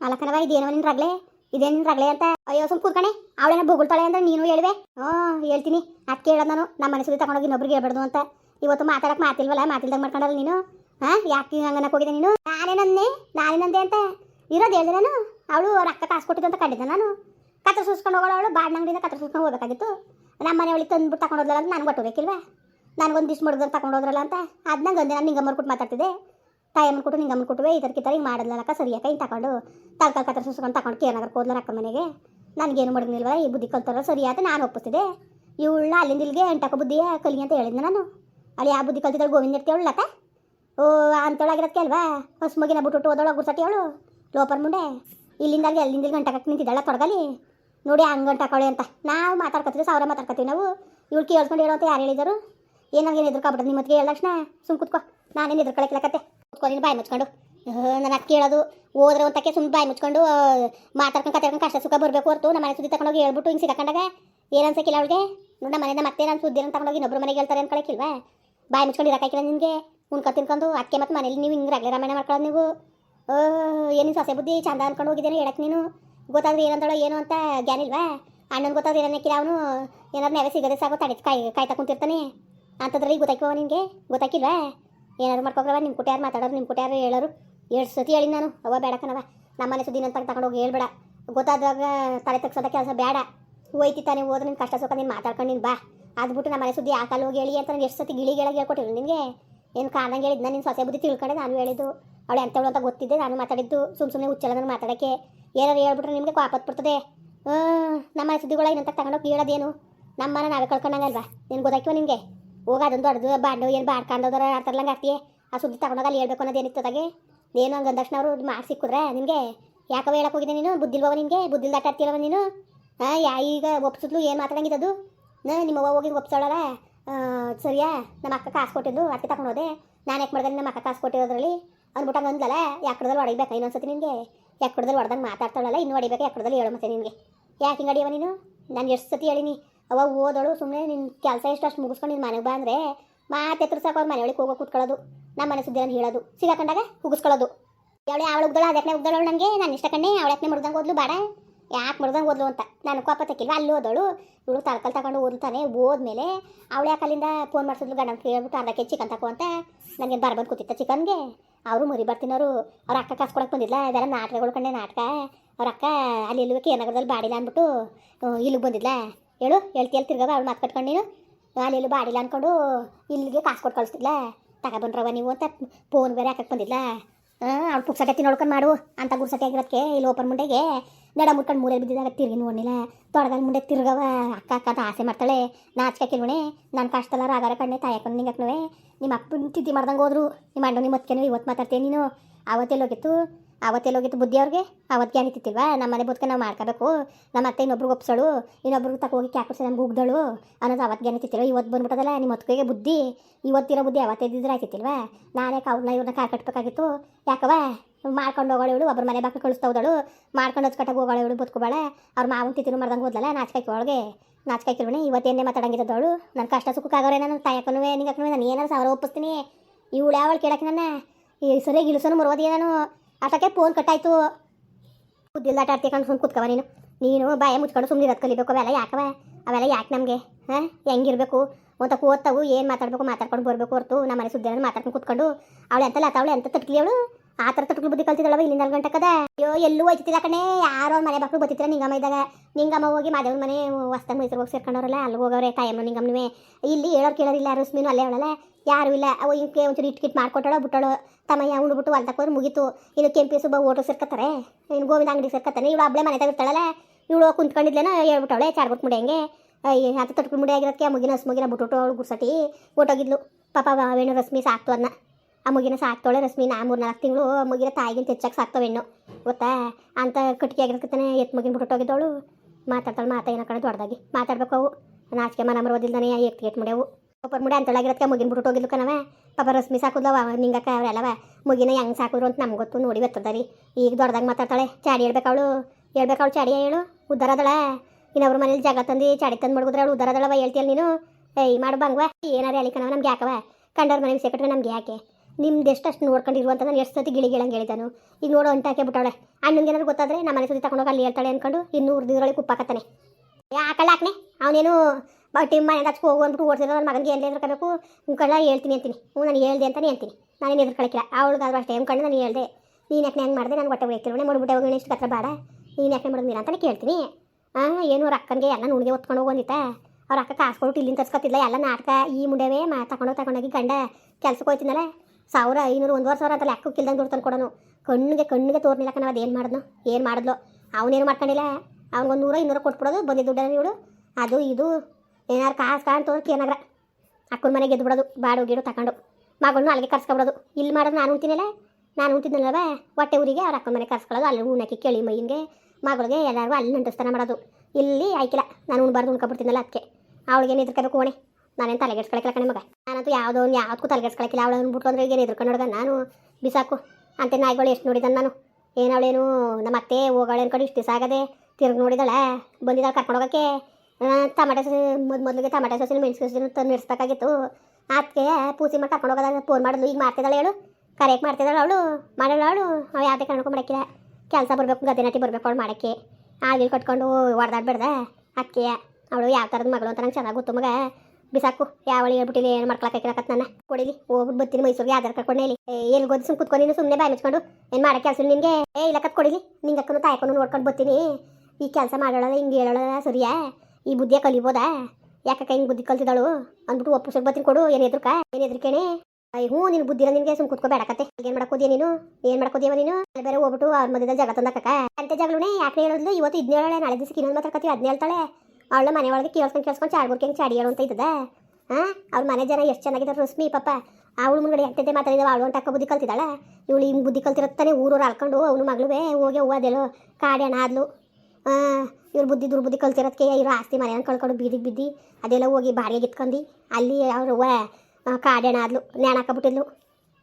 ಅಲಕನವ ಇದೇನೋ ನಿನ್ ರಗ್ಲೆ ಇದೇನ್ ನಿನ್ ರಗ್ಲೆ ಅಂತ? ಅಯ್ಯೋ ಸುಮ್ ಕೂತ್ಕಣೆ. ಅವಳೇನ ಬೊಗಳ್ತಾಳೆ ಅಂತ ನೀನು ಹೇಳುವೆ ಹ್ಞೂ, ಹೇಳ್ತೀನಿ. ಅದ್ ಕೇಳೋದು ನಾನು. ನಮ್ಮ ಮನೆ ಸುದ್ದಿ ತಗೊಂಡೋಗಿ ಇನ್ನೊಬ್ರಿಗೆ ಹೇಳ್ಬಾರ್ದು ಅಂತ. ಇವತ್ತು ಮಾತಾಡಕ್ ಮಾತಿಲ್ವಲ್ಲ? ಮಾತಿಲ್ದಾಗ ಮಾಡ್ಕೊಂಡಲ್ಲ ನೀನು? ಹಾ, ಯಾಕೆ ಹಂಗನ ಹೋಗಿದೆ ನೀನು? ನಾನೇ ನನ್ನೇ ನಾನೇ ನಂದೆ ಅಂತ. ಇರೋದು ಹೇಳಿದೆ ನಾನು. ಅವಳು ರೊಕ್ಕ ಕಾಸು ಕೊಟ್ಟಿದ್ದು ಅಂತ ಕಂಡಿದ್ದೆ ನಾನು. ಕತ್ರ ಸುಸ್ಕೊಂಡು ಹೋಗೋಳು ಅವಳು. ಬಾಡ್ ಕತ್ರ ಸುಸ್ಕೊಂಡು ಹೋಗ್ಬೇಕಾಗಿತ್ತು. ನಮ್ಮ ಮನೆ ಅವಳಿಗೆ ತಂದ್ಬಿಟ್ಟು ತಗೊಂಡೋದ್ಲಲ್ಲ ನನಗೆ ಗೊತ್ತಬೇಕಿಲ್ವಾ ನನಗೊಂದು ಇಷ್ಟು ಮುಡ್ದು ತಗೊಂಡೋದ್ರಲ್ಲ ಅಂತ. ಅದನ್ನ ಗಂದೆ ನಾನು ನಿಂಗೆ ಮರ್ಕೊಟ್ಟು ಮಾತಾಡ್ತಿದ್ದೆ. ತಾಯಮ್ಮನ ಕೊಟ್ಟು ನಿಂಗಮ್ಮನ ಕೊಟ್ಟುವೆ ಇದರ ಕಿತ್ತರ ಹಿಂಗೆ ಮಾಡಿದ್ಲಕ್ಕ ಸರಿಯಾಕ ಹಿಂಗೆ ತಗೊಂಡು ತಲ್ಕಲ್ ಕತ್ರ ಸುಸ್ಕೊಂಡು ತಗೊಂಡು ಕೇರ್ನಗರ್ ಅಕ್ಕ ಮನೆಗೆ. ನನಗೇನು ಮಾಡಿದ್ನಿಲ್ವ ಈ ಬುದ್ಧಿ ಕಲ್ತಾರ ಸರಿ ಆಯ್ತು ನಾನು ಒಪ್ಪಿಸ್ತಿದ್ದೆ. ಇವಳ ಅಲ್ಲಿಂದ ಇಲ್ಲಿಗೆ ಎಂಟಕ್ಕ ಬುದ್ಧಿಯ ಕಲಿ ಅಂತ ಹೇಳಿದ್ನ ನಾನು. ಅಲ್ಲಿ ಯಾವ ಬುದ್ಧಿ ಕಲ್ತಿದ್ದಾಳೆ ಗೋವಿಂದ ಇರ್ತಿ ಅವಳಕ್ಕ ಓ ಅಂತೇಳಾಗಿರತ್ತೆ ಅಲ್ವಾ? ಹೊಸ ಮಗಿನ ಬಿಟ್ಟು ಓದೋಳು ಗುರ್ಸಟಿ ಅವಳು. ಲೋಪರ್ ಮುಂಡೆ. ಇಲ್ಲಿಂದ ಅಲ್ಲಿ, ಅಲ್ಲಿಂದ ಇಲ್ಲಿ ಗಂಟೆ ನಿಂತಿದ್ದಾಳ ತೊಡಗಲಿ ನೋಡಿ ಹಂಗೆ ಗಂಟೆ ಹಾಕೊಳ್ಳಿ ಅಂತ. ನಾವು ಮಾತಾಡ್ಕೊತೀವಿ, ಸಾವಿರ ಮಾತಾಡ್ಕೊತೀವಿ ನಾವು. ಇವಳು ಕೇಳಿಸ್ಕೊಂಡು ಹೇಳೋ ಅಂತ ಯಾರು ಹೇಳಿದರು ಏನಾಗೇನು ಎದುರ್ಕೊಬಿಟ್ಟು ನಿಮ್ಮ ಮತ್ತೆ ಹೇಳ ತಕ್ಷಣ ಸುಮ್ ಕುತ್ಕೋ. ನಾನೇನು ಎದುರ್ಕೊಳಕ್ಲಕತ್ತೆ ಕುತ್ಕೊ ಬಾಯಿ ಮುಚ್ಕೊಂಡು. ನನ್ನ ಅಕ್ಕಿ ಕೇಳೋದು ಹೋದ್ರೆ ಒಂತಕ್ಕೆ ಸುಮ್ಮನೆ ಬಾಯಿ ಮುಚ್ಕೊಂಡು ಮಾತಾಡ್ಕೊಂಡು ಕತ್ತಾಡ್ಕೊಂಡು ಕಷ್ಟ ಸುಖ ಬರಬೇಕು ಹೊರತು, ನಮ್ಮ ಮನೆ ಸುದ್ದಿ ತಗೊಂಡೋಗಿ ಹೇಳ್ಬಿಟ್ಟು ಹಿಂಗೆ ಸಿಕ್ಕಂಡಾಗ ಏನು ಅನ್ಸಕ್ಕಿಲ್ಲ ಅವಳಿಗೆ? ನೋಡಿ ಮನೆಯಿಂದ ಮತ್ತೆ ನಾನು ಸುದ್ದಿ ತಗೊಂಡೋಗಿ ಇನ್ನೊಬ್ರು ಮನೆಗೆ ಹೇಳ್ತಾರೆ ಅನ್ಕೊಳಕ್ಕಿಲ್ವಾ ಬಾಯಿ ಮುಚ್ಕೊಂಡು ಇರಕ್ಕಾಗಿಲ್ಲ ನಿನಗೆ? ಉಣ್ಕೊ, ತಿನ್ಕೊಂಡು, ಅಕ್ಕೆ ಮತ್ತು ಮನೇಲಿ ನೀವು ಹಿಂಗೆ ರಗಳೆ ರಾಮಾಯಣ ಮಾಡ್ಕೊಳ್ಳೋದು ನೀವು? ಏನು ಸೊಸೆ ಬುದ್ಧಿ ಚಂದ ಅನ್ಕೊಂಡು ಹೋಗಿದ್ದೇನೆ ಹೇಳಕ್ಕೆ ನೀನು? ಗೊತ್ತಾದ್ರೆ ಏನಂತಾಳೋ ಏನು ಅಂತ ಗ್ಯಾನಿಲ್ವಾ ಅಣ್ಣನ ಗೊತ್ತಾದ್ರೆ ಏನಕ್ಕಿಲ್ಲ ಅವನು? ಏನಾದ್ರು ನೆವೆ ಸಿಗದೆ ಸಾಕು, ತಡಿ, ಕಾಯಿ, ಕಾಯ್ತಾ ಕುಂತಿರ್ತಾನೆ. ಅಂತದ್ರಲ್ಲಿ ಗೊತ್ತಾಯ್ಕೋ ನಿನಗೆ? ಗೊತ್ತಾಕಿಲ್ವಾ ಏನಾದ್ರು ಮಾಡ್ಕೊಗ್ರವ ನಿಮ್ಮ ಕುಟ್ಯಾರು ಮಾತಾಡೋರು ನಿಮ್ಮ ಕುಟ್ಯಾರು ಹೇಳೋರು. ಎರಡು ಸತಿ ಹೇಳಿ ನಾನು ಅವ ಬೇಡಕನವ ನಮ್ಮನೆ ಸುದ್ದಿ ನನ್ನ ತಗೊಂಡೋಗಿ ಹೇಳ್ಬೇಡ. ಗೊತ್ತಾದಾಗ ತಲೆ ತಗ್ಸೋದ ಕೆಲಸ ಬೇಡ ಹೋಯ್ತಿ ತಾನೇ ಹೋದ್ರೆ ನಿನ್ನ ಕಷ್ಟ ಸುಖ ನೀನು ಮಾತಾಡ್ಕೊಂಡು ನೀನು ಬಾ. ಅದ್ಬಿಟ್ಟು ನಮ್ಮನೆ ಸುದ್ದಿ ಆ ಕಾಲು ಹೋಗಿ ಹೇಳಿ ಅಂತ ನಾನು ಎಷ್ಟು ಸತಿ ಗಿಳಿ ಗೆಳಗೆ ಹೇಳ್ಕೊಟ್ಟಿಲ್ಲ ನಿನಗೆ. ಏನು ಕಾಣಂಗೆ ಹೇಳಿದ್ದು ನಾನು ನಿನ್ನ ಸೊಸೆ ಬುದ್ಧಿ ತಿಳ್ಕೊಂಡೆ, ನಾನು ಹೇಳಿದ್ದು. ಅವಳು ಎಂಥವಳು ಅಂತ ಗೊತ್ತಿದ್ದೆ, ನಾನು ಮಾತಾಡಿದ್ದು ಸುಮ್ಮ ಸುಮ್ಮನೆ ಹುಚ್ಚಲ್ಲ ಮಾತಾಡೋಕ್ಕೆ. ಏನಾರು ಹೇಳ್ಬಿಟ್ರೆ ನಿಮಗೆ ಕಾಪತ್ ಬಿಡ್ತದೆ ನಮ್ಮ ಸುದ್ದಿಗಳ ಏನಂತ ತಗೊಂಡೋಗಿ ಹೇಳೋದೇನು? ನಮ್ಮನೆ ನಾವೇ ಕಳ್ಕೊಂಡಂಗಲ್ವಾ? ನಿನ್ಗೆ ಗೊತ್ತಾಯ್ಕೋ ನಿನಗೆ? ಹೋಗ ಅದೊಂದು ದೊಡ್ಡದು ಬಾಂಡು, ಏನು ಬಾಡ್ಕೊಂಡೋದ್ರ ಆಡ್ತಾರಲ್ಲಂಗೆ ಆಗ್ತೀಯ ಆ ಸುದ್ದಿ ತಗೊಂಡೋಗ ಅಲ್ಲಿ ಹೇಳ್ಬೇಕು ಅನ್ನೋದು ಏನಿತ್ತದಾಗೆ ನೀನು ಹಂಗೆ ಅಂದಕ್ಷಣ ಅವರು ಮಾಡಿ ಸಿಕ್ಕಿದ್ರೆ ನಿಮಗೆ? ಯಾಕವ ಹೇಳಕ್ಕೆ ಹೋಗಿದೆ ನೀನು? ಬುದ್ಧಿಲ್ವವ ನಿನಗೆ? ಬುದ್ಧಿಲ್ ಆಟ ಆಡ್ತೀರವ ನೀನು? ಹಾಂ ಯಾ, ಈಗ ಒಪ್ಸಿದ್ಲು ಏನು ಮಾತಾಡಂಗಿದ್ದದು ನಾ, ನಿಮ್ಮವ್ವ ಹೋಗಿ ಒಪ್ಸೋಳಲ್ಲ? ಸರಿಯಾ? ನಮ್ಮ ಅಕ್ಕ ಕಾಸು ಕೊಟ್ಟಿದ್ದು ಅದಕ್ಕೆ ತಗೊಂಡು ಹೋದೆ ನಾನು ಯಾಕೆ ಮಾಡ್ದೆ? ನಮ್ಮ ಅಕ್ಕ ಕಾಸು ಕೊಟ್ಟಿರೋದ್ರಲ್ಲಿ? ಅಂದ್ಬಿಟ್ಟು ಹಂಗೆ ಅಂದ್ಲಲ್ಲ ಯಾಕಡದಲ್ಲಿ ಹೊಡಿಬೇಕಾ ಇನ್ನೊಂದ್ಸತಿ ನಿನಗೆ? ಯಾಕಡದಲ್ಲಿ ಹೊಡೆದಂಗೆ ಮಾತಾಡ್ತಾಳಲ್ಲ, ಇನ್ನು ಹೊಡಿಬೇಕು ಯಾಕಡದಲ್ಲಿ ಹೇಳೋ ಮತ್ತೆ ನಿನಗೆ? ಯಾಕೆ ಹಿಂಗೆ ಅಡಿಯವ ನೀನು? ನಾನು ಎಷ್ಟು ಸತಿ ಹೇಳಿನಿ ಅವ ಓದೋಳು ಸುಮ್ಮನೆ ನಿನ್ನ ಕೆಲಸ ಎಷ್ಟು ಅಷ್ಟು ಮುಗಿಸ್ಕೊಂಡು ನಿನ್ನ ಮನೆಗೆ ಬಂದರೆ ಮಾತೆ ಎತ್ತರ ಸಾಕು ಅವ್ರ ಮನೆಯೊಳಗೆ ಹೋಗೋ ಕೂತ್ಕೊಳ್ಳೋದು. ನಮ್ಮ ಮನೆ ಸುದ್ದಿ ಅಂತ ಹೇಳೋದು. ಸಿಗಾಕೊಂಡಾಗ ಹುಗಿಸ್ಕೊಳ್ಳೋದು ಯಾವಳೆ ಅವಳು ಉಗ್ದಳು ಅದಕ್ಕೆ ಉಗ್ದಳು ನನಗೆ ನಾನು ಇಷ್ಟ ಕಣ್ಣೆ ಅವಳಕ್ಕೆ ಮುಡ್ದಂಗೆ ಓದ್ಲು ಬೇಡ? ಯಾಕೆ ಮುಡ್ದಂಗೆ ಓದ್ಲು ಅಂತ. ನಾನು ಕೋಪ ತಕ್ಕಿಲ್ವ? ಅಲ್ಲಿ ಓದೋಳು. ಇವಳು ತಳ್ಕಲ್ ತಗೊಂಡು ಓದ್ತಾನೆ. ಓದ್ಮೇಲೆ ಅವಳು ಯಾಕೆ ಅಲ್ಲಿಂದ ಫೋನ್ ಮಾಡಿಸಿದ್ಲು, ಗಂಡನ ಕೇಳ್ಬಿಟ್ಟು ಅರ್ಧಕ್ಕೆ ಚಿಕನ್ ತಗೋ ಅಂತ. ನನಗೆ ಬರ್ಬಂದು ಕೂತಿತ್ತ ಚಿಕನ್ಗೆ. ಅವರು ಮರಿ ಬರ್ತಿನವರು. ಅವ್ರ ಅಕ್ಕ ಕಾಸು ಕೊಡಕ್ಕೆ ಬಂದಿಲ್ಲ ಇದೆಲ್ಲ ನಾಟಕಗಳು ಕಂಡೆ ನಾಟಕ. ಅವ್ರ ಅಕ್ಕ ಅಲ್ಲಿ ಇಲ್ಲಿ ಕೇನಗರದಲ್ಲಿ ಬಾಡಿಲ್ಲ ಅಂದ್ಬಿಟ್ಟು ಇಲ್ಲಿಗೆ ಬಂದಿದ್ಲ. ಹೇಳು, ಹೇಳ್ತಿ ತಿರ್ಗವ ಅವ್ಳು ಮಾತು ಕಟ್ಕೊಂಡು ನೀನು. ಅಲ್ಲಿ ಎಲ್ಲೂ ಬಾಡಿಲ್ಲ ಅಂದ್ಕೊಂಡು ಇಲ್ಲಿಗೆ ಕಾಸು ಕೊಟ್ಟು ಕಳಿಸ್ತಿಲ್ಲ ತಗೊಬಂದ್ರವ ನೀವು ಅಂತ ಫೋನ್ ಬೇರೆ ಹಾಕಕ್ಕೆ ಹಾಂ ಅವ್ಳು ಪುಕ್ಸಟೆ ನೋಡ್ಕೊಂಡು ಮಾಡು ಅಂತ ಗುರ್ಸಟಿ ಆಗಿರೋದಕ್ಕೆ ಇಲ್ಲಿ ಓಪನ್ ಮುಂಡೆಗೆ. ನಡ ಮುಟ್ಕೊಂಡು ಮೂರೇ ಬಿದ್ದಿದಾಗ ತಿರುಗಿ ನೋಡಲಿಲ್ಲ ತೊಡಗಲ್ ಮುಂಡೆ ತಿರ್ಗವ, ಅಕ್ಕ ಅಕ್ಕ ಆಸೆ ಮಾಡ್ತಾಳೆ. ನಾಚಿಕೆ ಕಿಲ್ವಣೆ ನಾನು ಕಷ್ಟಲ್ಲ ರಾಗಾರ ಕಣ್ಣೆ ತಾಯಕೊಂಡು ಹಾಕ್ನವೇ. ನಿಮ್ಮ ಅಪ್ಪನ ತಿದ್ದಿ ಮಾಡ್ದಂಗೆ ಹೋದ್ರು. ನಿಮ್ಮ ಅಣ್ಣ ನಿಮ್ಮ ಇವತ್ತು ಮಾತಾಡ್ತೀನಿ ನೀನು. ಅವತ್ತೆಲ್ಲೋಗಿತ್ತು ಅವತ್ತೆಲ್ಲೋಗಿತ್ತು ಬುದ್ಧಿ ಅವ್ರಿಗೆ? ಅವತ್ತಿಗೆ ಅನಿತಿತ್ತಿಲ್ವಾ ನಮ್ಮ ಮನೆ ಬದುಕ ನಾವು ಮಾಡ್ಕೋಬೇಕು. ನಮ್ಮ ಅತ್ತೆ ಇನ್ನೊಬ್ರಿಗೆ ಒಪ್ಸೋಳು. ಇನ್ನೊಬ್ರಿಗೆ ತಕ ಹೋಗಿ ಕ್ಯಾಕರ್ಸಿ ನಮ್ಗೆ ಉಗ್ದಳು ಅನ್ನೋದು ಅವತ್ತಿಗೆ ಅನಿತಿತ್ತಿಲ್ಲ ಇವತ್ತು ಬಂದ್ಬಿಟ್ಟದಲ್ಲ ನಿಮ್ಮ ಮತ್ಕೆಗೆ ಬುದ್ಧಿ. ಇವತ್ತಿರೋ ಬುದ್ಧಿ ಅವತ್ತೇ ಇದ್ದಿದ್ರೆ ಆಯ್ತಿತ್ತಿಲ್ವಾ? ನಾನೇ ಅವ್ರನ್ನ ಇವ್ರನ್ನ ಕಾರ್ ಕಟ್ಬೇಕಾಗಿತ್ತು. ಯಾಕವ ಮಾಡ್ಕೊಂಡು ಹೋಗೋಳು ಇವಳು. ಒಬ್ಬರ ಮನೆ ಬಾಕಿ ಕಳಿಸ್ತಾ ಹೋದಳು. ಮಾಡ್ಕೊಂಡು ಹಚ್ಕಟ್ಟಾಗ ಹೋಗೋಳು ಇವಳು ಬದುಕುಬೇಡ ಅವ್ರ ಮಾವನ್ ತಿತ್ತಿನ ಮಾಡ್ದಂಗೆ ಹೋದ್ಲಲ್ಲ ನಾಚಿಕಾಕಿ ಒಳಗೆ ನಾಚಿಕಾಕಿಲ್ವಣೆ ಇವತ್ತೇನೇ ಮಾತಾಡಂಗಿದ್ದವಳು ನನ್ನ ಕಷ್ಟ ಸುಖಕ್ಕಾಗೋರೆ ನನ್ನ ತಾಯಕ್ಕನೂ ನಿಂಗೆ ನಾನು ಏನಾರು ಸಾವಿರ ಒಪ್ಪಿಸ್ತೀನಿ. ಇವಳು ಯಾವಳು ಕೇಳಕ್ಕೆ ನನ್ನ. ಈ ಸರಿಯಾಗಿ ಇಳಿಸೋನು ಮರೋದಿ ನಾನು. ಅಷ್ಟಕ್ಕೆ ಫೋನ್ ಕಟ್ಟಾಯ್ತು. ಬುದ್ಧಿಲ್ಲ ಆಟ ಆಡ್ತಿಕೊಂಡು ಸುಮ್ಮನೆ ಕುತ್ಕವ ನೀನು. ನೀನು ಬಾಯ ಮುಚ್ಕೊಂಡು ಸುಮ್ಮನೆ ಇರೋದು ಕಲಿಬೇಕು, ಅವೆಲ್ಲ ಯಾಕವ ಅವೆಲ್ಲ ಯಾಕೆ ನಮಗೆ? ಹಾಂ? ಹೆಂಗಿರಬೇಕು? ಅಂತ ಓದ್ತಾವು, ಏನು ಮಾತಾಡಬೇಕು ಮಾತಾಡ್ಕೊಂಡು ಬರಬೇಕು ಹೊರತು ನಮ್ಮ ಮನೆ ಸುದ್ದಿ ಮಾತಾಡ್ಕೊಂಡು ಕುತ್ಕೊಂಡು. ಅವಳು ಎಂತಲ್ಲ ಅವಳು ಎಂತ ತಟ್ಕಲಿ ಅವಳು? ಆ ಥರ ತಟ್ಲು ಬುದ್ಧಿ ಇಲ್ಲಿ ನಾಲ್ಕು ಗಂಟೆಕದ ಅಯ್ಯೋ, ಎಲ್ಲೂ ಹೋಯ್ತಿದ್ದ ಕಣೆ. ಯಾರೋ ಮನೆ ಬಾಕ್ಲು ಬತ್ತಿದ್ರ ನಿಂಗಮ್ಮ ಇದ್ದಾಗ. ನಿಂಗಮ್ಮ ಹೋಗಿ ಮಾದೇವನ ಮನೆ ಹೊಸ್ತಾಗ ಮೈಸೂರು ಹೋಗಿ ಸೇರ್ಕೊಂಡವ್ರಲ್ಲ ಅಲ್ಲಿ ಹೋಗವ್ರೆ ತಾಯಮ್ಮ ನಿಂಗಮ್ಮನವೇ. ಇಲ್ಲಿ ಹೇಳೋರು ಕೇಳೋರಿಲ್ಲ ಸ್ಮೀನು ಅಲ್ಲೇ ಹೇಳಲ್ಲ ಯಾರು ಇಲ್ಲ. ಅವ ಹಿಂಗೆ ಒಂಚೂರು ಇಟ್ಕಿಟ್ ಕಿಟ್ ಮಾಡ್ಕೊಟ್ಟಳು, ಬಿಟ್ಟಳು, ತಮ್ಮಯ್ಯ ಉಣ್ಬಿಟ್ಟು ಹೊಲ್ದಕ್ಕೆ ಹೋದ್ರೆ, ಮುಗೀತು. ಇನ್ನು ಕೆಂಪಿ ಸುಬ್ಬ ಓಟೋ ಸೇರ್ಕತ್ತಾರೆ. ಇನ್ನು ಗೋವಿಂದ ಅಂಗಡಿ ಸೇರ್ಕತ್ತಾನೆ ಇವಳು ಹಬ್ಬಳೆ ಮನೆ ತಗಿರ್ತಾಳಲ್ಲ ಇವಳು ಕುಂತ್ಕೊಂಡಿದ್ಲೇನೋ, ಹೇಳ್ಬಿಟ್ಟವಳೆ ಚಾಡ್ಬಿಟ್ಟು ಹೆಂಗೆ. ಹತ್ತು ತಟ್ಕೊಂಡು ಮುಡಿ ಆಗಿರೋದಕ್ಕೆ ಆ ಮುಗಿನ ಹಸ್ ಮುಗಿನ ಬಿಟ್ಬಿಟ್ಟು ಅವಳು ಗುಡ್ಸಟಿ ಓಟೋಗಿದ್ಲು ಪಾಪ ವೇಣು, ರಶ್ಮಿ ಸಾಕ್ತು ಅದನ್ನ ಆ ಮುಗಿನ ಸಾಕ್ತಾಳೆ ರಶ್ಮಿ. ನಾ ಮೂರು ನಾಲ್ಕು ತಿಂಗಳು ಮುಗಿನ ತಾಯಿಗಿಂತ ಹೆಚ್ಚಾಗಿ ಸಾಕ್ತಾವೆ ಇನ್ನು. ಗೊತ್ತಾ? ಅಂತ ಕಟ್ಟಿಗೆ ಆಗಿರ್ತಾನೆ ಎತ್ತು ಮುಗಿನ ಬಿಟ್ಟೋಗಿದ್ದವಳು ಮಾತಾಡ್ತಾಳೆ ಮಾತಾ ಏನ ಕಡೆ ದೊಡ್ಡದಾಗಿ. ಮಾತಾಡ್ಬೇಕು ಅವು. ನಾಚಿಕೆ ಮನ ಮರೋದಿಲ್ದಾನೆ ಎತ್ತು ಎತ್ತು ಮಾಡ್ಯಾವು. ಒಬ್ಬರು ಮುಡಿ ಅಂತಳಾಗಿರೋದಕ್ಕೆ ಮುಗಿನ ಬಿಟ್ಟು ಹೋಗಿದ್ಲು ಕಣವ ಪಾಪ ರಶ್ಮಿ ಸಾಕುದ್ಲವ, ನಿಂಗಕ್ಕ ಅವರೆಲ್ಲವ ಮುಗಿನ ಹೆಂಗೆ ಸಾಕಿದ್ರು ಅಂತ ನಮ್ಗೆ ಗೊತ್ತು, ನೋಡಿ ಬರ್ತದ ಈಗ ದೊಡ್ಡದಾಗಿ ಮಾತಾಡ್ತಾಳೆ. ಚಾಡಿ ಹೇಳ್ಬೇಕು ಅವಳು ಅವಳು ಚಾಡಿ ಹೇಳು. ಉದ್ದಾರ ಅದಳ. ಇನ್ನೊಬ್ರ ಮನೇಲಿ ಜಾಗ ತಂದು ಚಾಡಿ ತಂದು ಮಡಗಿದ್ರೆ ಅವಳು ಉದ್ದಾರದಳವ ಹೇಳ್ತಿಯಲ್ಲ ನೀನು? ಏಯ್, ಮಾಡು ಬಂಗ್ವ. ಏನಾರು ಹೇಳಿ ಕಣವ ನಮ್ಗೆ ಯಾಕವ ಕಂಡವ್ರ ಮನೆ ವಿಷಯ ಕಟ್ರೆ ನಮ್ಗೆ ಯಾಕೆ? ನಿಮ್ದು ಎಷ್ಟು ನೋಡ್ಕೊಂಡಿರೋ ಅಂತ ನಾನು ಎಷ್ಟು ಸತಿ ಗಿಳಿ ಗಿಳಂಗೆ ಹೇಳಿದ್ದಾನು. ಈಗ ನೋಡು ಹಾಕಿ ಬಿಟ್ಟವಳೆ. ಅಣ್ಣನಿಗೆ ಏನಾದ್ರು ಗೊತ್ತಾದ್ರೆ ನಮ್ಮ ಮನೆ ಸುದ್ದಿ ತಗೊಂಡೋಗಿ ಅಲ್ಲಿ ಹೇಳ್ತಾಳೆ ಅನ್ಕೊಂಡು ದಿನಗಳಿಗೆ ಉರ್ದಿದ್ರೊಳಗೆ ಕುಪ್ಪಾಕತ್ತಾನೆ ಯಾಕಲ್ಲ ಹಾಕ್ನೆ ಅವನೇನು ಟೀಮ್ ಮನೆ ಹಚ್ಕೊ ಹೋಗು ಅಂದ್ಬಿಟ್ಟು ಓಡಿಸಿದ್ರೆ ನನ್ನ ಮಗನಿಗೆ ಎಲ್ಲಿ ಎದ್ರಕಬೇಕು? ಕಳ್ಳ ಹೇಳ್ತೀನಿ ಅಂತೀನಿ. ಹ್ಞೂ, ನಾನು ಹೇಳ್ದೆ ಅಂತಲೇ ಅಂತೀನಿ. ನಾನೇನು ಎದುರ್ಕೊಳಕ್ಕಿಲ್ಲ ಅವಳಿಗಾದ್ರೂ ಅಷ್ಟೇ ಕಂಡು ನಾನು ಹೇಳ್ದೆ, ನೀನು ಯಾಕೆ ಹೆಂಗೆ ಮಾಡಿದೆ? ನಾನು ಹೊಟ್ಟೆ ಹೋಗ್ತಿರೋಣೆ ಮಾಡ್ಬಿಟ್ಟೆ ಹೋಗೋಣ ಇಷ್ಟು ಕತ್ರ ಬೇಡ. ನೀನು ಯಾಕೆ ಮಾಡಿದ್ನಿಲ್ಲ ಅಂತಾನೆ ಕೇಳ್ತೀನಿ. ಹಾಂ ಏನು ಅವ್ರ ಅಕ್ಕನಿಗೆ ಎಲ್ಲ ನುಣಿಗೆ ಹೊತ್ಕೊಂಡು ಹೋಗೋಂದಿತ್ತ ಅವ್ರ ಅಕ್ಕ ಕಾಸು ಕೊಟ್ಟು ಇಲ್ಲಿಂದ ತರ್ಸ್ಕೊತಿಲ್ಲ ಎಲ್ಲ ನಾಟಕ, ಈ ಮುಂಡೆವೇ ಮಾ ತಗೊಂಡೋಗಿ ತಗೊಂಡೋಗಿ ಗಂಡ ಕೆಲ್ಸಕ್ಕೆ ಹೋಯ್ತಿನಲ್ಲ ಸಾವಿರ ಐನೂರು, ಒಂದುವರೆ ಸಾವಿರ ಅಂತ ಲೆಕ್ಕ ಕಿಲ್ದಂಗೆ ದುಡ್ಡು ತಂದು ಕೊಡೋನು ಕಣ್ಣಿಗೆ ಕಣ್ಣಿಗೆ ತೋರ್ನಿಲ್ಲ ಕಣ ಅದೇನು ಮಾಡಿದ್ನು? ಏನು ಮಾಡಿದ್ಲು? ಅವನೇನು ಮಾಡ್ಕೊಂಡಿಲ್ಲ? ಅವ್ನಿಗೊಂದು ನೂರ ಇನ್ನೂರ ಕೊಟ್ಬಿಡೋದು ಬಂದಿದ್ದ ದುಡ್ಡನ್ನ ಇವಳು ಅದು, ಇದು, ಏನಾರು ಕಾಸು ಕಾಣ್ತೋದ್ರೆ ಕೇನಾಗ್ರ. ಅಕ್ಕನ ಮನೆಗೆ ಎದ್ದು ಬಿಡೋದು, ಬಾಡು, ಗೀಡು ತಗೊಂಡು ಮಗಳನ್ನೂ ಅಲ್ಲಿಗೆ ಕರ್ಸ್ಕೊಬಿಡೋದು. ಇಲ್ಲಿ ಮಾಡೋದು ನಾನು ಉಣ್ತೀನಲ್ಲ? ನಾನು ಉಣ್ತಿದ್ನಲ್ಲವ ಹೊಟ್ಟೆ ಊರಿಗೆ ಅವ್ರ ಅಕ್ಕನ ಮನೆ ಕರ್ಸ್ಕೊಳ್ಳೋದು, ಅಲ್ಲಿ ಉಣ್ಣಕ್ಕೆ ಕೇಳಿ ಮೈಯಿನ್ಗೆ ಮಗಳಿಗೆ ಎಲ್ಲರಿಗೂ ಅಲ್ಲಿ ನಂಟಸ್ತನ ಮಾಡೋದು. ಇಲ್ಲಿ ಆಯ್ಕಿಲ್ಲ, ನಾನು ಉಣ್ಬಾರ್ದು, ಉಣ್ಕೊಬಿಡ್ತೀನಲ್ಲ ಅದಕ್ಕೆ ಏನು ಎದ್ರಕಬೇಕು ಕೋಣೆ ನಾನೇನು ತಲೆಗೆಡ್ಸ್ಕೊಳಕಿಲ್ಲ ಕಣೆ ಮಗ. ನಾನಂತೂ ಯಾವುದೋ ಒಂದು ಯಾವುದಕ್ಕೂ ತಲೆಗೆಡ್ಸ್ಕೊಳಕಿಲ್ಲ. ಅವಳು ಅಂದ್ಬಿಟ್ಟು ಅಂದ್ರೆ ಈಗ ಎದ್ರಕೊಂಡು ನೋಡ್ದ? ನಾನು ಬಿಸಾಕು. ಅಂತ ನಾಯಿಗಳು ಎಷ್ಟು ನೋಡಿದ್ದಾನೆ ನಾನು? ಏನವಳೇನು ನಮ್ಮ ಅತ್ತೆ ಹೋಗೋಳೆ ಅನ್ಕೊಂಡು ಇಷ್ಟು ದಿವಸ ಆಗದೆ ತಿರುಗಿ ನೋಡಿದಾಳೆ. ಬಂದಿದ್ದಾಳೆ ಕರ್ಕೊಂಡು ಹೋಗೋಕ್ಕೆ. ಟಮಾಟೆ ಸಸಿ, ಮೊದ್ ಮೊದಲಿಗೆ ಟಮಾಟೆ ಸಾಸಿನ ಮೆಣಸಿನ ಸೊಸೆ ತಂದು ನಡೆಸ್ಬೇಕಾಗಿತ್ತು. ಅದಕ್ಕೆ ಪೂಸಿ ಮಾಡಿ ಕರ್ಕೊಂಡು ಹೋಗೋದಾಗ ಫೋನ್ ಮಾಡಿದ್ಲು. ಈಗ ಮಾಡ್ತಿದ್ದಾಳೆ ಹೇಳು? ಕರೆಕ್ಟ್ ಮಾಡ್ತಿದ್ದಾಳೆ ಅವಳು? ಮಾಡೋಳು ಅವಳು? ಅವ್ಳು ಯಾವುದೇ ಕಾರಣಕ್ಕೂ ಮಾಡಕ್ಕಿಲ್ಲ. ಕೆಲಸ ಬರಬೇಕು, ಗದ್ದೆ ನಾಟಿ ಬರಬೇಕು ಅವಳು ಮಾಡೋಕ್ಕೆ. ಆಗಿಲ್ ಕಟ್ಕೊಂಡು ಹೊಡೆದಾಡ್ಬಿಡ್ದೆ ಅಕ್ಕಿಯ. ಅವಳು ಯಾವ ಥರದ ಮಗಳು ಅಂತ ನಂಗೆ ಚೆನ್ನಾಗಿ ಗೊತ್ತು ಮಗ. ಬಿಸಾಕು. ಯಾವಳು ಹೇಳ್ಬಿಟ್ಟಿಲ್ಲ ಏನು ಮಾಡ್ಕೊಳಕ್ಕಾಕಿರಕತ್ ನಾನು? ಕೊಡಿಲಿ. ಹೋಗ್ಬಿಟ್ಟು ಬರ್ತೀನಿ ಮೈಸೂರಿಗೆ ಆಧಾರ್ ಕಾರ್ಡ್ ಇಲ್ಲಿ ಏನ್ ಗೊತ್ತು ಸುಮ್ ಕುತ್ಕೊಂಡು ನೀನು? ಸುಮ್ಮನೆ ಬಾಯ್ ಮುಚ್ಕೊಂಡು. ಏನು ಮಾಡೋ ಕೆಲಸ ನಿನಗೆ? ಏ, ಇಲ್ಲ ಕತ್ ಕೊಡಿಲಿ. ನಿಂಗೆ ಅಕ್ಕನು ತಾಯ್ಕೊಂಡು ನೋಡ್ಕೊಂಡು ಬರ್ತೀನಿ ಈ ಕೆಲಸ ಮಾಡೋಳ ಹಿಂಗೆ ಹೇಳೋಳಲ್ಲ ಸರಿಯಾ? ಈ ಬುದ್ಧಿಯ ಕಲಿಬೋದಾ? ಯಾಕಕ್ಕ ಹಿಂಗೆ ಬುದ್ಧಿ ಕಲ್ತಿದ್ದಾಳು? ಅಂದ್ಬಿಟ್ಟು ಒಪ್ಪು ಸ್ವಲ್ಪ ಬರ್ತೀನಿ ಕೊಡು. ಏನು ಎದ್ರಕ? ಏನು ಅಯ್ಯ ಹ್ಞೂ, ನಿನ್ ಬುದ್ಧಿ ನಿನಗೆ ಸುಮ್ ಕುತ್ಕೋ ಬೇಡಕತ್ತೆ. ಏನು ಮಾಡಕೋದಿಯ ನೀನು? ಏನು ಮಾಡಕೋದಿಯವ ನೀನು? ಅಲ್ಲಿ ಬೇರೆ ಹೋಗ್ಬಿಟ್ಟು ಅವ್ರ ಮಧ್ಯದಲ್ಲಿ ಜಗಳ ತಂದಕ್ಕ ಅಂತೆ ಜಗಳನೇ ಯಾಕೆ ಹೇಳೋದು ಇವತ್ತು ಇದ್ನೇಳೆ ನಾಳೆ ದಿವಸಕ್ಕೆ ಇನ್ನೊಂದು ಮಾತಾಡ್ಕತ್ತೀವಿ ಅದನ್ನ ಹೇಳ್ತಾಳೆ. ಅವಳ ಮನೆ ಒಳಗೆ ಕೇಳ್ಸ್ಕೊಂಡು ಕೇಳ್ಸ್ಕೊಂಡು ಚಾಡಿ ಹೇಳು ಅಂತ ಇದ್ದದ. ಹಾಂ ಅವ್ರ ಮನೆ ಜನ ಎಷ್ಟು ಚೆನ್ನಾಗಿದ್ದಾರೆ ರಶ್ಮಿ ಪಾಪ ಅವಳು ಮುಂಗಡೆ ಎಂತಂತೆ ಮಾತಾಡಿದವ ಅವಳು ಅಂತ ಬುದ್ಧಿ ಕಲ್ತಿದ್ದಾಳೆ. ಇವಳು ಹಿಂಗೆ ಬುದ್ಧಿ ಕಲ್ತಿರತ್ತಾನೆ ಊರವ್ರು ಅಳ್ಕೊಂಡು ಅವನು ಮಗಳುವೆ, ಹೋಗಿ ಹೂವು ಅದೆಲ್ಲೋ ಕಾಡ್ಯಾಣ ಆದ್ಲು. ಇವ್ರು ಬುದ್ಧಿ ದುರ್ಬುದ್ಧಿ ಕಲ್ತಿರೋದಕ್ಕೆ ಇರೋ ಆಸ್ತಿ ಮನೆಯನ್ನು ಕಳ್ಕೊಂಡು ಬೀದಿಗೆ ಬಿದ್ದು ಅದೆಲ್ಲ ಹೋಗಿ ಬಾಡಿಗೆ ಗಿತ್ಕೊಂಡು ಅಲ್ಲಿ ಅವ್ರು ಕಾಡ್ಯಾಣ ಆದ್ಲು, ನ್ಯಾಣ ಹಾಕಬಿಟ್ಟಿದ್ಲು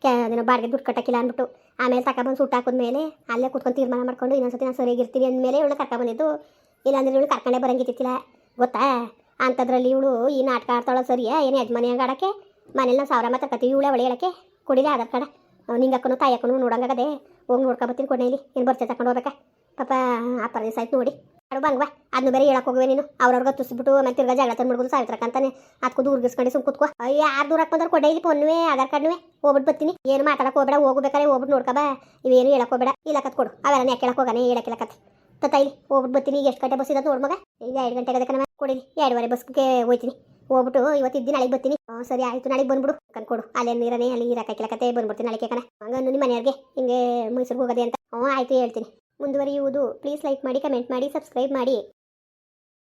ಕೆ ಬಾಡಿಗೆ ದುಡ್ಡು ಕಟ್ಟಕ್ಕಿಲ್ಲ ಅಂದ್ಬಿಟ್ಟು, ಆಮೇಲೆ ತಗೊಬಂದು ಸುಟ್ಟು ಹಾಕಿದ್ಮೇಲೆ ಅಲ್ಲೇ ಕುತ್ಕೊಂಡು ತೀರ್ಮಾನ ಮಾಡ್ಕೊಂಡು ಇನ್ನೊಂದ್ಸತಿ ನಾನು ಸರಿಯಾಗಿರ್ತೀವಿ ಅಂದಮೇಲೆ ಇವಳು ಕರ್ಕೊಂಬಂದಿದ್ದು ಇಲ್ಲಾಂದ್ರೆ ಇವಳು ಕರ್ಕೊಂಡೇ ಬರಂಗಿತ್ತಿಲ್ಲ ಗೊತ್ತಾ? ಅಂಥದ್ರಲ್ಲಿ ಇವಳು ಈ ನಾಟಕ ಆಡ್ತಾಳ ಸರಿಯಾ? ಏನು ಯಜಮಾನಿಯಾಗ ಆಡಕ್ಕೆ ಮನೇಲಿ ನಾವು ಸಾವಿರ ಮಾತಾಡ್ಕತ್ತೀವಿ ಇವಳೆ ಒಳ್ಳೆ ಹೇಳಕ್ಕೆ? ಕೊಡಿದೆ ಆಧಾರ್ ಕಾರ್ಡ. ತಾಯಿ ಅಕ್ಕನು ನೋಡಂಗಾಗದೆ ಹೋಗಿ ನೋಡ್ಕೊಬತ್ತೀನಿ ಕೊನೆಯಲ್ಲಿ ಏನು ಬರ್ತೆ ತಗೊಂಡು ಹೋಗ್ಬೇಕಾ? ಪಾಪ ಆ ಪರದೇಶ ಆಯ್ತು ನೋಡಿ. ಅಡು ಬಂಗ್ವಾ ಅದನ್ನು ಬೇರೆ ಹೇಳಕ್ಕೆ ಹೋಗುವೆ ನೀನು. ಅವ್ರವ್ರಿಗೆ ತುಸ್ಬಿಟ್ಟು ಮತ್ತೆ ತಿರ್ಗಾ ಜಗಳ ಸಾವಿರ ಸಾವಿತ್ರಕ್ಕಂತಾನೆ ಅದಕ್ಕೂ ದೂರ್ಗಿಸ್ಕೊಂಡು ಸುಮ್ ಕುತ್ಕೋ. ಅಯ್ಯ, ಯಾರು ದೂರಕ್ಕೆ ಬಂದ್ರೆ ಕೊಡೈಲಿ ಇಲ್ಲಿ ಫೋನ್ವೇ ಆಧಾರ್ ಕಾರ್ಡ್ನುವೆ? ಹೋಗ್ಬಿಟ್ಟು ಬರ್ತೀನಿ. ಏನು ಮಾತಾಡಕ್ಕೆ ಹೋಗ್ಬೇಡ. ಹೋಗ್ಬೇಕಾರೆ ಹೋಗ್ಬಿಟ್ಟು ನೋಡ್ಕೊಬಾ ಇವೇನು ಹೇಳಕ್ ಹೋಗ್ಬೇಡ. ಇಲ್ಲ ಕತ್ ಕೊಡು ಅವೆಲ್ಲ ಯಾಕೆ ಹೇಳಕ್ ಹೋಗಾನೆ ಹೇಳಕ್ಕೆ ಕತ್ ತೈಲಿ ಹೋಗ್ಬಿಟ್ಟು ಬರ್ತೀನಿ. ಈಗ ಎಷ್ಟು ಗಂಟೆ ಬಸ್ ಇದ್ದು ನೋಡ್ಮಗ ಈಗ ಎರಡು ಗಂಟೆಗೆ ಅದಕ್ಕೆ ಕೊಡಿಲಿ ಎರಡುವರೆ ಬಸ್ಗೆ ಹೋಯ್ತೀನಿ. ಹೋಗ್ಬಿಟ್ಟು ಇವತ್ತು ಇದ್ದೀನಿ ನಾಳೆಗೆ ಬರ್ತೀನಿ. ಸರಿ ಆಯಿತು, ನಾಳೆಗೆ ಬಂದ್ಬಿಡು. ಕನ್ಕೊಡು ಅಲ್ಲಿ ನೀರನೇ ಅಲ್ಲಿ ಇರಕ್ಕಾಕಿಲ್ಲ ಕತೆ ಬಂದ್ಬಿಡ್ತೀನಿ ನಾಳೆ ಕಣ ಹಂಗನ್ನು ನಿಮ್ಮ ಮನೆಯವ್ರಿಗೆ. ಹಿಂಗೆ ಮೈಸೂರಿಗೆ ಹೋಗೋದೆ ಅಂತ. ಹ್ಞೂ ಆಯಿತು ಹೇಳ್ತೀನಿ. ಮುಂದುವರಿಯುವುದು. ಪ್ಲೀಸ್ ಲೈಕ್ ಮಾಡಿ, ಕಮೆಂಟ್ ಮಾಡಿ, ಸಬ್ಸ್ಕ್ರೈಬ್ ಮಾಡಿ.